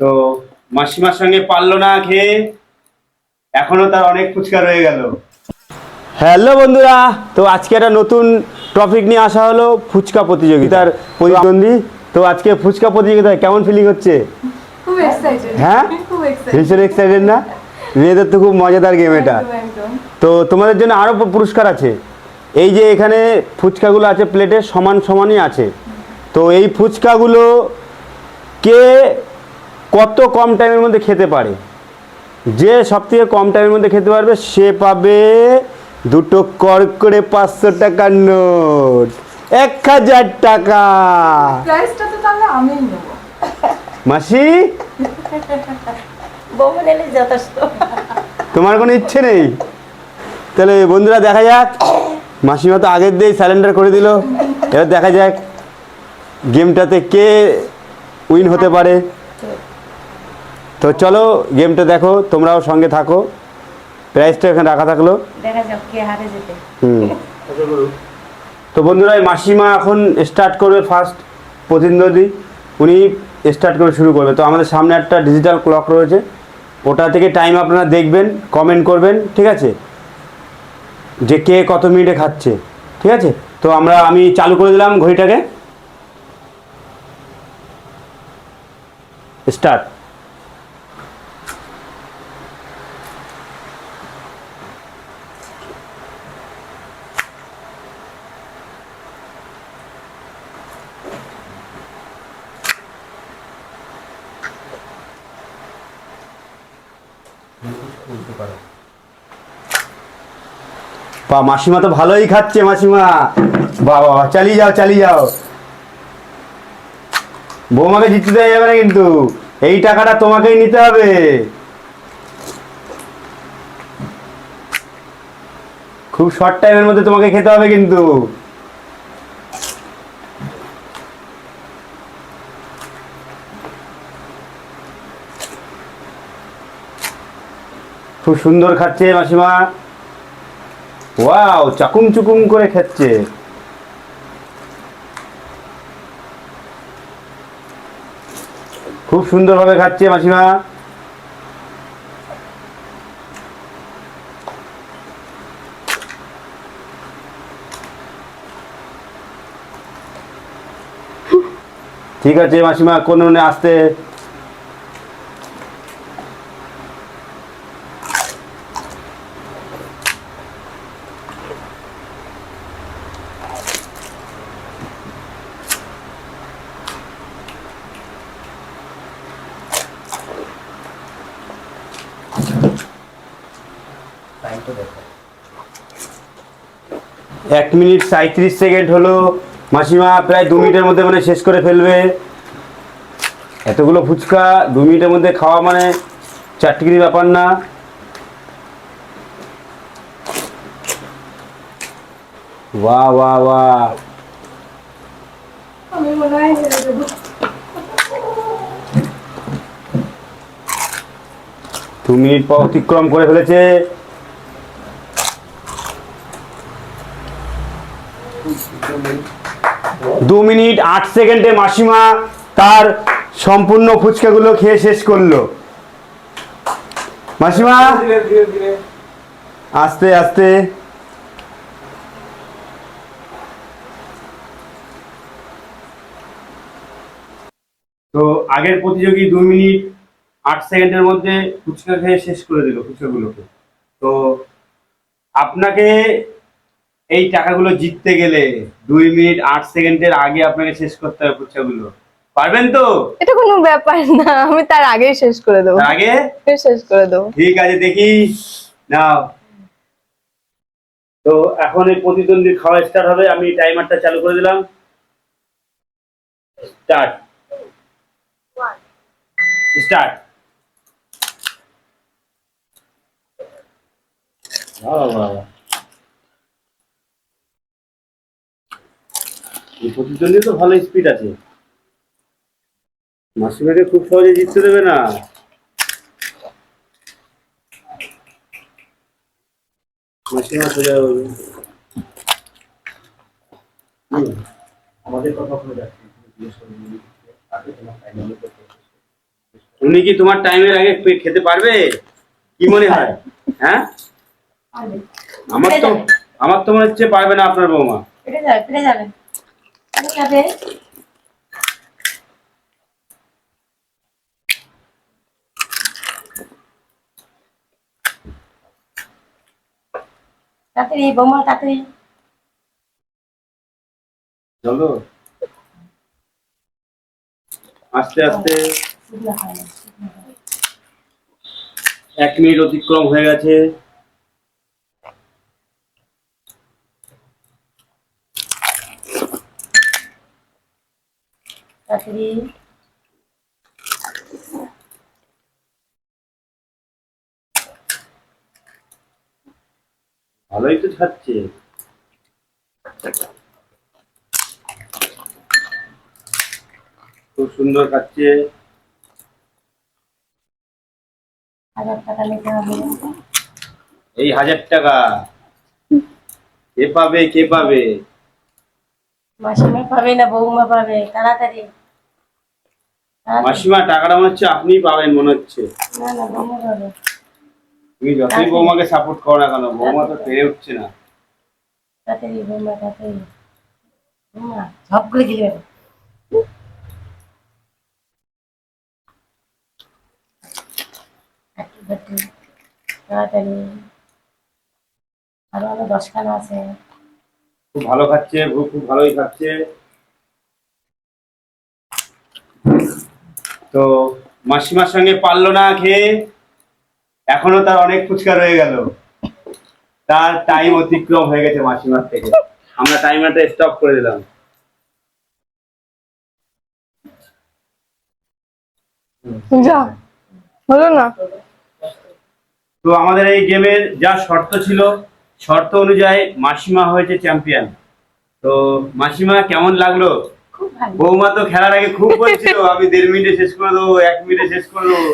তো মাসিমার সঙ্গে পারল না খেয়ে এখনও তার অনেক ফুচকা রয়ে গেল। হ্যালো বন্ধুরা তো আজকে একটা নতুন টপিক নিয়ে আসা হলো ফুচকা প্রতিযোগিতার প্রতিদ্বন্দ্বী। তো আজকে ফুচকা প্রতিযোগিতায় কেমন ফিলিং হচ্ছে? হ্যাঁ? খুব এক্সাইটেড ভীষণ এক্সাইটেড না? মেয়েদের তো খুব মজাদার গেম এটা। তো তোমাদের জন্য আরও পুরস্কার আছে। এই যে এখানে ফুচকাগুলো আছে প্লেটে সমান সমানই আছে। তো এই ফুচকাগুলো কে কত কম টাইমের মধ্যে খেতে পারে? যে সব থেকে কম টাইমের মধ্যে খেতে পারবে সে পাবে দুটো কর করে পাঁচশো টাকার নোট। এক হাজার টাকা। প্রাইসটা তো তাহলে আমিই নেব। মাসি? তোমার কোনো ইচ্ছে নেই? তাহলে বন্ধুরা দেখা যাক। মাসিমা তো আগের দিয়েই স্যালেন্ডার করে দিল। এবার দেখা যাক গেমটাতে কে উইন হতে পারে। তো চলো গেমটা দেখো তোমরাও সঙ্গে থাকো। প্রাইসটা এখানে রাখা থাকল। দেখা যাক কে হারে যেতে। হুম। তো বন্ধুরা এই মাসিমা এখন স্টার্ট করবে ফার্স্ট প্রতিদ্বন্দ্বী। উনি স্টার্ট করে শুরু করবে। তো আমাদের সামনে একটা ডিজিটাল ক্লক রয়েছে। ওটা থেকে টাইম আপনারা দেখবেন কমেন্ট করবেন ঠিক আছে? যে কে কত মিনিটে খাচ্ছে ঠিক আছে? তো আমরা আমি চালু করে দিলাম ঘড়িটাকে। স্টার্ট বা মাসিমা তো ভালোই খাচ্ছে মাসিমা। বাহ চালিয়ে যাও চালিয়ে যাও। বৌমাকে জিততে দেওয়া যাবে না কিন্তু। এই টাকাটা তোমাকেই নিতে হবে। খুব শর্ট টাইমের মধ্যে তোমাকে খেতে হবে কিন্তু। খুব সুন্দর খাচ্ছে মাসিমা। ওয়াও চাকুম চুকুম করে খাচ্ছে। খুব সুন্দরভাবে খাচ্ছে মাসিমা। ঠিক আছে মাসিমা, কোন আসতে এক মিনিট সাঁত্রিশ সেকেন্ড হলো মাসিমা প্রায় দু মিনিটের মধ্যে মানে শেষ করে ফেলবে। এতগুলো ফুচকা দু মিনিটের মধ্যে খাওয়া মানে চারটিকির ব্যাপার না। দু মিনিট পর অতিক্রম করে ফেলেছে। দু মিনিট আট সেকেন্ডে মাসিমা তার সম্পূর্ণ ফুচকাগুলো খেয়ে শেষ করল। মাসিমা? আস্তে আস্তে। তো আগের প্রতিযোগী দু মিনিট আট সেকেন্ডের মধ্যে ফুচকা খেয়ে শেষ করে দিল ফুচকাগুলোকে। তো আপনাকে এই টাকাগুলো জিততে গেলে দুই মিনিট আট সেকেন্ডের আগে আপনাকে শেষ করতে হবে ফুচকাগুলো পারবেন তো? এটা কোনো ব্যাপার না আমি তার আগেই শেষ করে দেবো। আগে? শেষ করে দেবো। ঠিক আছে দেখি। নাও। তো এখন এই প্রতিদ্বন্দ্বী খাওয়া স্টার্ট হবে আমি টাইমারটা চালু করে দিলাম। স্টার্ট স্টার্ট এই প্রতিদ্বন্দ্বী তো ভালো স্পিড আছে। মাসিমাকে খুব সহজে জিততে দেবে না। মাসিমা সোজা হবে আমাদের কথা উনি কি তোমার টাইমের আগে খেতে পারবে? কি মনে হয়? হ্যাঁ? আমার তো আমার তো মনে হচ্ছে পারবে না আপনার বৌমা। যাবে। যাবে তাড়াতাড়ি বৌমা তাড়াতাড়ি চলো আস্তে আস্তে। এক মিনিট অতিক্রম হয়ে গেছে। তাড়াতাড়ি। ভালোই তো ছাড়ছে। খুব সুন্দর খাচ্ছে হাজার টাকা নিতে হবে। এই হাজার টাকা। কে পাবে কে পাবে? মাসিমা পাবে না বৌমা পাবে? তাড়াতাড়ি। মাসিমা টাকাটা মনে হচ্ছে আপনিই পাবেন মনে হচ্ছে। না না বৌমা পাবে। তুমি যতই বৌমাকে সাপোর্ট করো না কেন বৌমা তো পেরে উঠছে না। তাড়াতাড়ি বৌমা তাড়াতাড়ি। বৌমা ঝপ করে গেলে তাড়াতাড়ি। আরও আরও দশখানা আছে। খুব ভালো খাচ্ছে খুব খুব ভালোই খাচ্ছে। তো মাসিমার সঙ্গে পারল না খেয়ে এখনও তার অনেক ফুচকা রয়ে গেল। তার টাইম অতিক্রম হয়ে গেছে মাসিমার থেকে। আমরা টাইমারটা স্টপ করে দিলাম। যা হলো না। তো আমাদের এই গেমের যা শর্ত ছিল শর্ত অনুযায়ী মাসিমা হয়েছে চ্যাম্পিয়ন তো মাসিমা কেমন লাগল? বৌমা তো খেলার আগে খুব বলছিল আমি দেড় মিনিটে শেষ করে দেবো এক মিনিটে শেষ করে দেবো।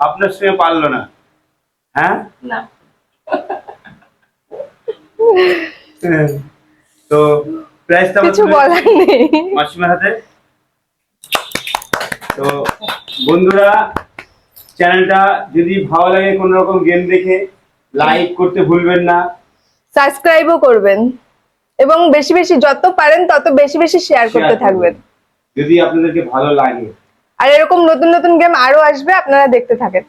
আপনার সঙ্গে পারল না। হ্যাঁ? তো প্রাইসটা কিছু বলার নেই। মাসিমার হাতে। তো বন্ধুরা চ্যানেলটা যদি ভালো লাগে কোনো রকম গেম দেখে লাইক করতে ভুলবেন না। সাবস্ক্রাইবও করবেন। এবং বেশি বেশি যত পারেন তত বেশি বেশি শেয়ার করতে থাকবেন। যদি আপনাদেরকে ভালো লাগে। আর এরকম নতুন নতুন গেম আরও আসবে আপনারা দেখতে থাকেন.